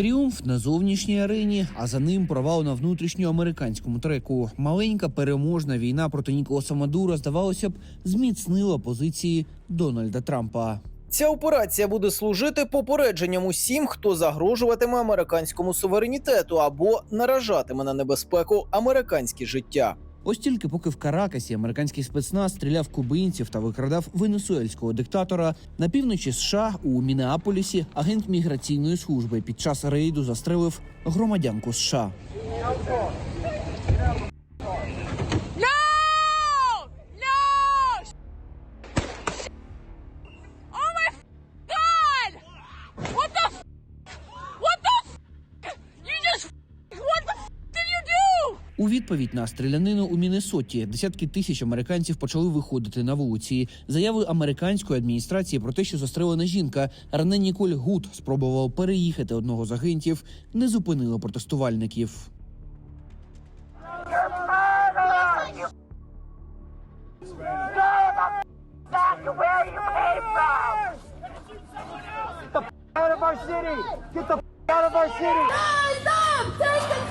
Тріумф на зовнішній арені, а за ним провал на внутрішньоамериканському треку. Маленька переможна війна проти Ніколаса Мадура, здавалося б, зміцнила позиції Дональда Трампа. Ця операція буде служити попередженням усім, хто загрожуватиме американському суверенітету або наражатиме на небезпеку американське життя. Ось тільки поки в Каракасі американський спецназ стріляв кубинців та викрадав венесуельського диктатора на півночі США у Мінеаполісі агент міграційної служби під час рейду застрелив громадянку США. Відповідь на стрілянину у Міннесоті десятки тисяч американців почали виходити на вулиці. Заяви американської адміністрації про те, що застрелена жінка Рене Ніколь Гуд спробував переїхати одного з агентів, не зупинило протестувальників. Get the out of our city! Rise up! Take a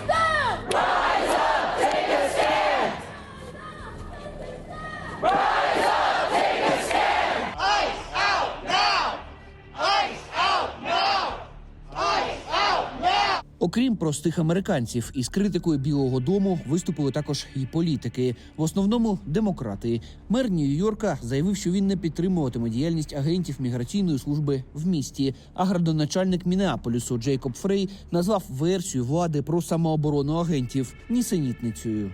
Окрім простих американців, із критикою Білого Дому виступили також і політики, в основному демократи. Мер Нью-Йорка заявив, що він не підтримуватиме діяльність агентів міграційної служби в місті. А градоначальник Мінеаполісу Джейкоб Фрей назвав версію влади про самооборону агентів нісенітницею.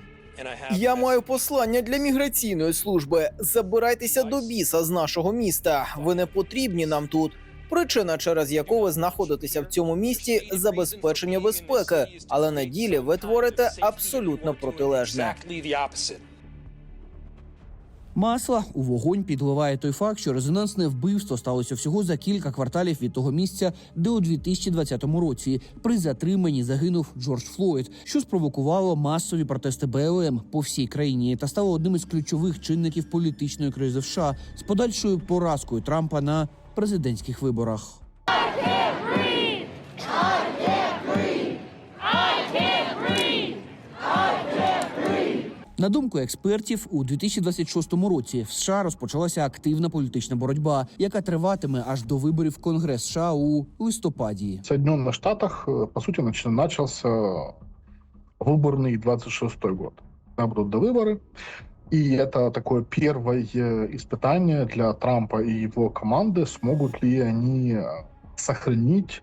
Я маю послання для міграційної служби. Забирайтеся до біса з нашого міста. Ви не потрібні нам тут. Причина, через яку ви знаходитеся в цьому місті, забезпечення безпеки, але на ділі ви творите абсолютно протилежне. Масла у вогонь підливає той факт, що резонансне вбивство сталося всього за кілька кварталів від того місця, де у 2020 році. При затриманні загинув Джордж Флойд, що спровокувало масові протести БЛМ по всій країні та стало одним із ключових чинників політичної кризи в США з подальшою поразкою Трампа на президентських виборах. На думку експертів, у 2026 році в США розпочалася активна політична боротьба, яка триватиме аж до виборів в Конгрес США у листопаді. В Соединенных Штатах, э, по сути, нач- начался выборный 26 год. Когда будут до выборы. И это такое первое э, испытание для Трампа и его команды, смогут ли они э, сохранить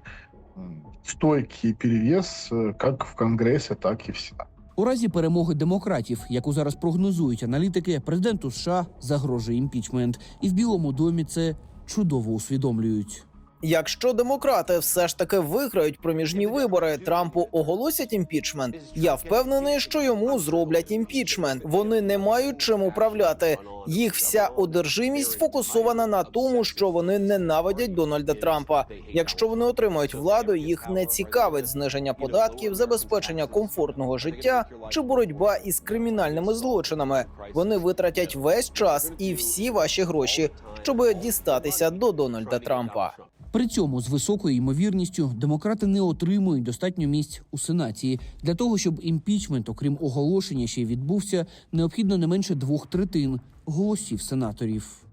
м, стойкий перевес э, как в Конгрессе, так и в Сенате. У разі перемоги демократів, яку зараз прогнозують аналітики, президенту США загрожує імпічмент, і в Білому домі це чудово усвідомлюють. Якщо демократи все ж таки виграють проміжні вибори, Трампу оголосять імпічмент. Я впевнений, що йому зроблять імпічмент. Вони не мають чим управляти. Їх вся одержимість фокусована на тому, що вони ненавидять Дональда Трампа. Якщо вони отримають владу, їх не цікавить зниження податків, забезпечення комфортного життя чи боротьба із кримінальними злочинами. Вони витратять весь час і всі ваші гроші, щоб дістатися до Дональда Трампа. При цьому з високою ймовірністю демократи не отримують достатньо місць у сенаті для того, щоб імпічмент, окрім оголошення, ще й відбувся, необхідно не менше двох третин голосів сенаторів.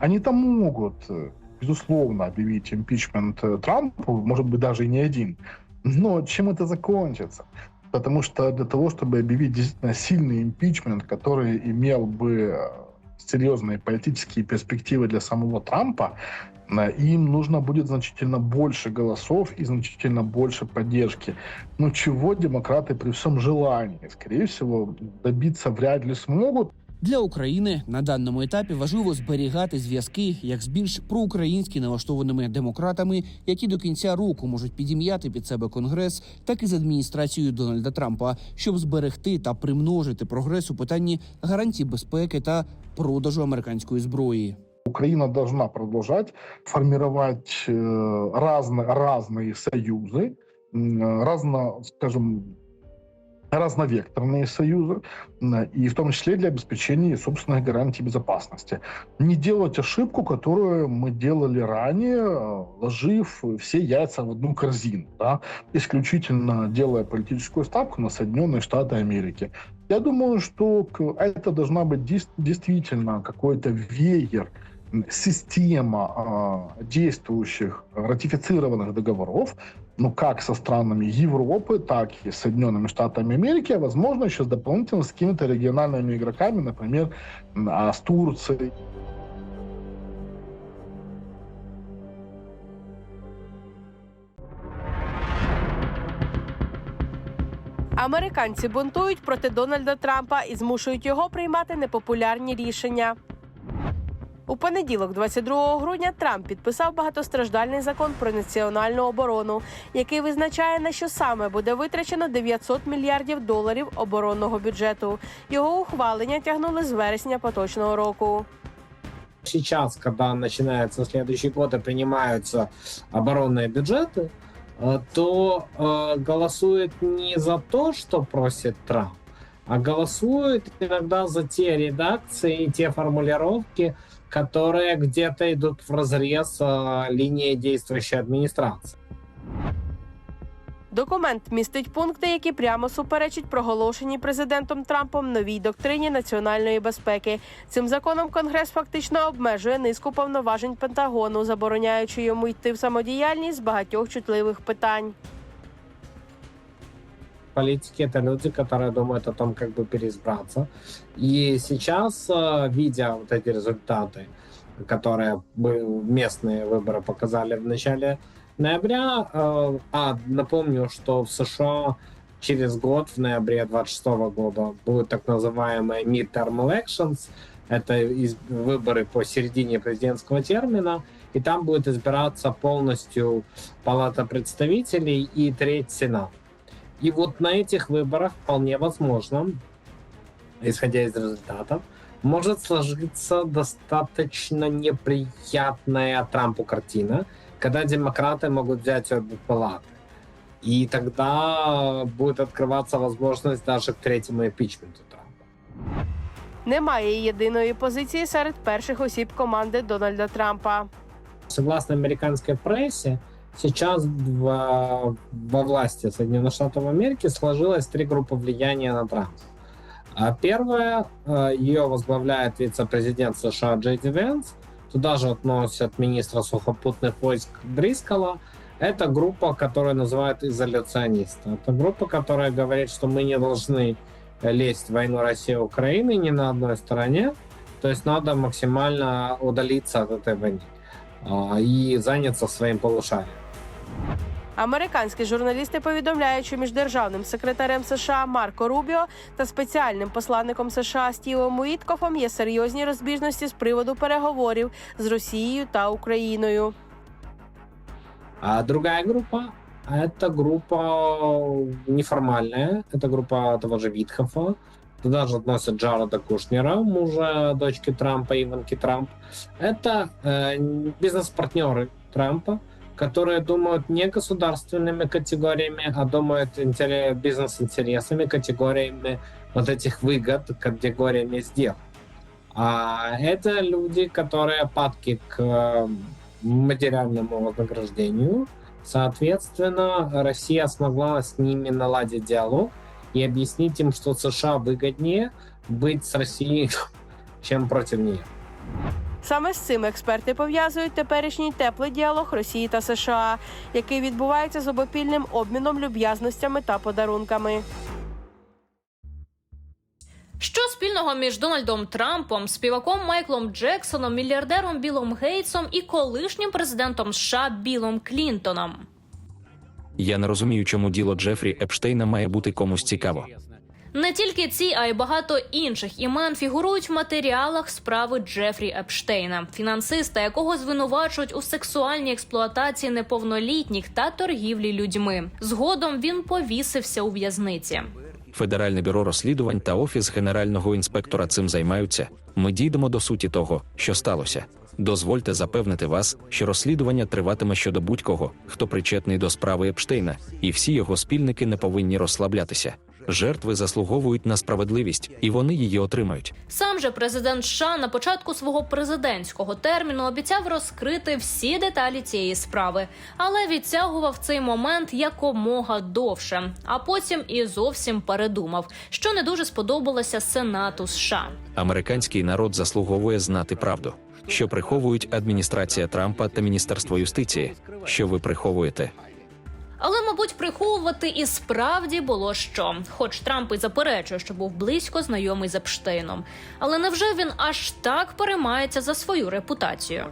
Они там могут, э, безусловно, объявить импичмент э, Трампу, может быть, даже и не один. Но чем это закончится? Потому что для того, чтобы объявить действительно сильный импичмент, который имел бы э, серьезные политические перспективы для самого Трампа, э, им нужно будет значительно больше голосов и значительно больше поддержки. Но чего демократы при всем желании, скорее всего, добиться вряд ли смогут. Для України на даному етапі важливо зберігати зв'язки як з більш проукраїнськи налаштованими демократами, які до кінця року можуть підім'яти під себе конгрес, так і з адміністрацією Дональда Трампа, щоб зберегти та примножити прогрес у питанні гарантій безпеки та продажу американської зброї. Украина должна продолжать формировать э, разно, разные союзы, разно, скажем, разновекторные союзы, м, и в том числе для обеспечения собственных гарантий безопасности. Не делать ошибку, которую мы делали ранее, э, ложив все яйца в одну корзину, да, исключительно делая политическую ставку на Соединенные Штаты Америки. Я думаю, что это должна быть действительно какой-то веер, система а, действующих ратифицированных договоров, ну, как со странами Европы, так и с Соединенными Штатами Америки, а возможно, еще с дополнительно с какими-то региональными игроками, например, м, а, с Турцией. Американці бунтують проти Дональда Трампа і змушують його приймати непопулярні рішення. У понеділок, 22 грудня, Трамп підписав багатостраждальний закон про національну оборону, який визначає на що саме буде витрачено 900 мільярдів доларів оборонного бюджету. Його ухвалення тягнули з вересня поточного року. сейчас, когда начинается следующий год и принимаются оборонные бюджеты, э, то э, голосует не за то, что просит Трамп, а голосует иногда за те редакции и те формулировки, которые где-то идут в разрез э, линии действующей администрации. Документ містить пункти, які прямо суперечать проголошеній президентом Трампом новій доктрині національної безпеки. Цим законом Конгрес фактично обмежує низку повноважень Пентагону, забороняючи йому йти в самодіяльність з багатьох чутливих питань. Политики это люди, которые думают о том, как бы переизбраться. И сейчас, э, видя вот эти результаты, которые местные выборы показали в начале ноября, э, а напомню, что в США через год, в ноябре 26 года, будут так называемые midterm elections, это выборы по середине президентского термина, и там будет избираться полностью Палата представителей и треть Сената. И вот на этих выборах вполне возможно, исходя из результатов, может сложиться достаточно неприятная Трампу картина, когда демократы могут взять обе палаты. И тогда будет открываться возможность даже к третьему импичменту Трампа. Немає єдиної позиції серед перших осіб команди Дональда Трампа. Согласно американской прессе, сейчас в- во власти Соединенных Штатов Америки сложилось три группы влияния на Трампа. А Первая, э, ее возглавляет вице-президент США Джей Ди Венс. Туда же относят министра сухопутных войск Дрискала. Это группа, которую называют изоляционисты. Это группа, которая говорит, что мы не должны лезть в войну России и Украины ни на одной стороне. То есть надо максимально удалиться от этой войны а, и заняться своим полушарием. Американські журналісти повідомляють, що між державним секретарем США Марко Рубіо та спеціальним посланником США Стівом Уіткофом є серйозні розбіжності з приводу переговорів з Росією та Україною. А другая группа — это группа неформальная, это группа того же Витхофа. Туда же относят Джареда Кушнера, мужа дочки Трампа, Иванки Трамп. Это э, бизнес-партнеры Трампа, которые думают не государственными категориями, а думают интере- бизнес-интересами, категориями вот этих выгод, категориями сделок. А это люди, которые падки к э, материальному вознаграждению. Соответственно, Россия смогла с ними наладить диалог и объяснить им, что США выгоднее быть с Россией, чем против нее. Саме з цим експерти пов'язують теперішній теплий діалог Росії та США, який відбувається з обопільним обміном люб'язностями та подарунками. Що спільного між Дональдом Трампом, співаком Майклом Джексоном, мільярдером Білом Гейтсом і колишнім президентом США Білом Клінтоном? Я не розумію, чому діло Джефрі Епштейна має бути комусь цікаво. Не тільки ці, а й багато інших імен фігурують в матеріалах справи Джефрі Епштейна, фінансиста, якого звинувачують у сексуальній експлуатації неповнолітніх та торгівлі людьми. Згодом він повісився у в'язниці. Федеральне бюро розслідувань та офіс генерального інспектора цим займаються. Ми дійдемо до суті того, що сталося. Дозвольте запевнити вас, що розслідування триватиме щодо будь-кого, хто причетний до справи Епштейна, і всі його спільники не повинні розслаблятися. Жертви заслуговують на справедливість, і вони її отримають. Сам же президент США на початку свого президентського терміну обіцяв розкрити всі деталі цієї справи, але відтягував цей момент якомога довше. А потім і зовсім передумав, що не дуже сподобалося Сенату США. Американський народ заслуговує знати правду, що приховують адміністрація Трампа та Міністерство юстиції. Що ви приховуєте? Але, мабуть, приховувати і справді було що. Хоч Трамп і заперечує, що був близько знайомий з Епштейном. Але невже він аж так переймається за свою репутацію?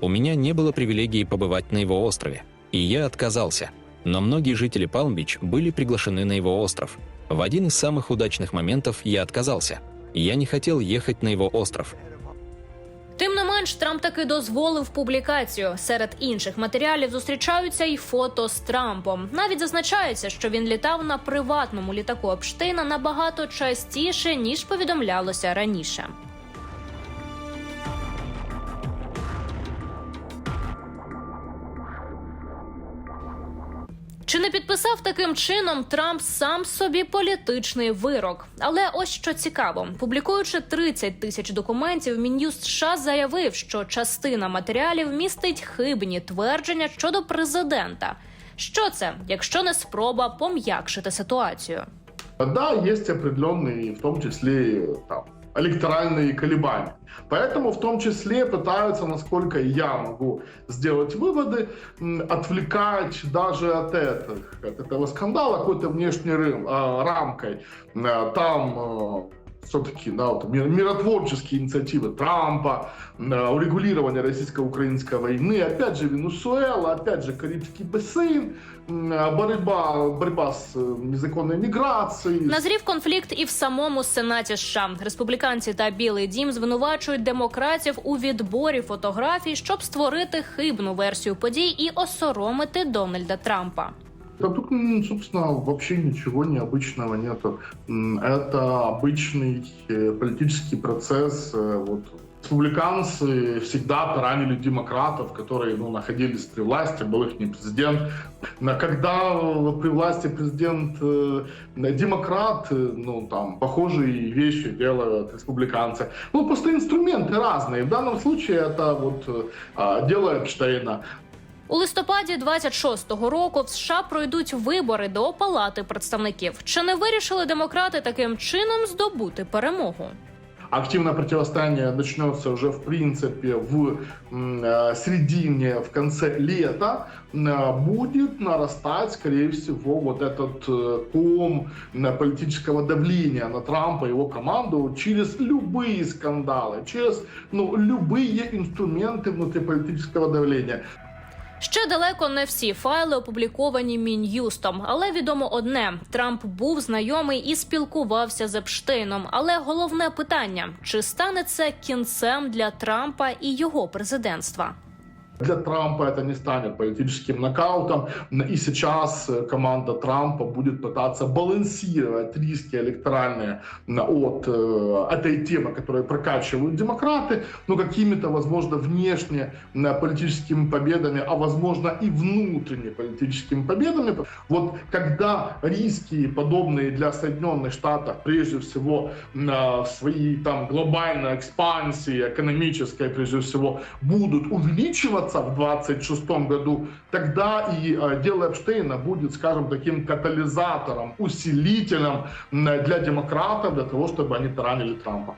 У меня не было привилегии побывать на его острове, и я отказался. Но многие жители Палм-Бич были приглашены на его остров. В один из самых удачных моментов я отказался. Я не хотел ехать на его остров. Тим Трамп таки дозволив публікацію. Серед інших матеріалів зустрічаються й фото з Трампом. Навіть зазначається, що він літав на приватному літаку Епштейна набагато частіше ніж повідомлялося раніше. Не підписав таким чином Трамп сам собі політичний вирок? Але ось що цікаво: публікуючи 30 тисяч документів, Мін'юст США заявив, що частина матеріалів містить хибні твердження щодо президента. Що це, якщо не спроба пом'якшити ситуацію? Да, есть определенные, в том числе там, электоральные колебания. Поэтому в том числе пытаются, насколько я могу сделать выводы, м, отвлекать даже от, этих, от этого скандала какой-то внешней рым- а, рамкой. А, Там все-таки да, вот, мир- миротворческие инициативы Трампа, а, урегулирование российско-украинской войны, опять же Венесуэла, опять же Карибский бассейн, м, а, борьба, борьба с э, незаконной миграцией, Назрів конфлікт і в самому Сенаті США. Республіканці та Білий Дім звинувачують демократів у відборі фотографій, щоб створити хибну версію подій і осоромити Дональда Трампа. Да тут, м, собственно, вообще ничего необычного нету. Это обычный э, политический процесс. э, Вот. Республиканцы всегда таранили демократов, которые ну, находились при власти, был их не президент. Но Когда э, при власти президент э, демократ, ну там похожие вещи делают республиканцы. Ну просто инструменты разные. В данном случае это вот э, а, дело Эпштейна. У листопаді 26-го року в США пройдуть вибори до Палати представників. Чи не вирішили демократи таким чином здобути перемогу? Активное противостояние начнется уже, в принципе, в м, э, середине, в конце лета. М, Будет нарастать, скорее всего, вот этот э, ком м, политического давления на Трампа и его команду через любые скандалы, через ну, любые инструменты внутриполитического давления. Ще далеко не всі файли опубліковані мін'юстом, але відомо одне: Трамп був знайомий і спілкувався з Епштейном. Але головне питання: чи стане це кінцем для Трампа і його президентства? Для Трампа это не станет политическим нокаутом. И сейчас э, команда Трампа будет пытаться балансировать риски электоральные от э, этой темы, которую прокачивают демократы, ну, какими-то, возможно, внешне политическими победами, а возможно и внутренне политическими победами. Вот когда риски, подобные для Соединенных Штатов, прежде всего э, в своей там глобальной экспансии, экономической, прежде всего, будут увеличиваться в 2026 году, тогда и э, дело Эпштейна будет, скажем, таким катализатором, усилителем м, для демократов, для того, чтобы они таранили Трампа.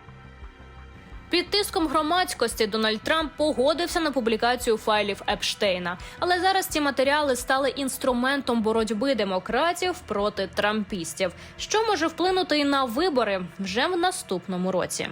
Під тиском громадськості Дональд Трамп погодився на публікацію файлів Епштейна. Але зараз ці матеріали стали інструментом боротьби демократів проти трампістів, що може вплинути і на вибори вже в наступному році.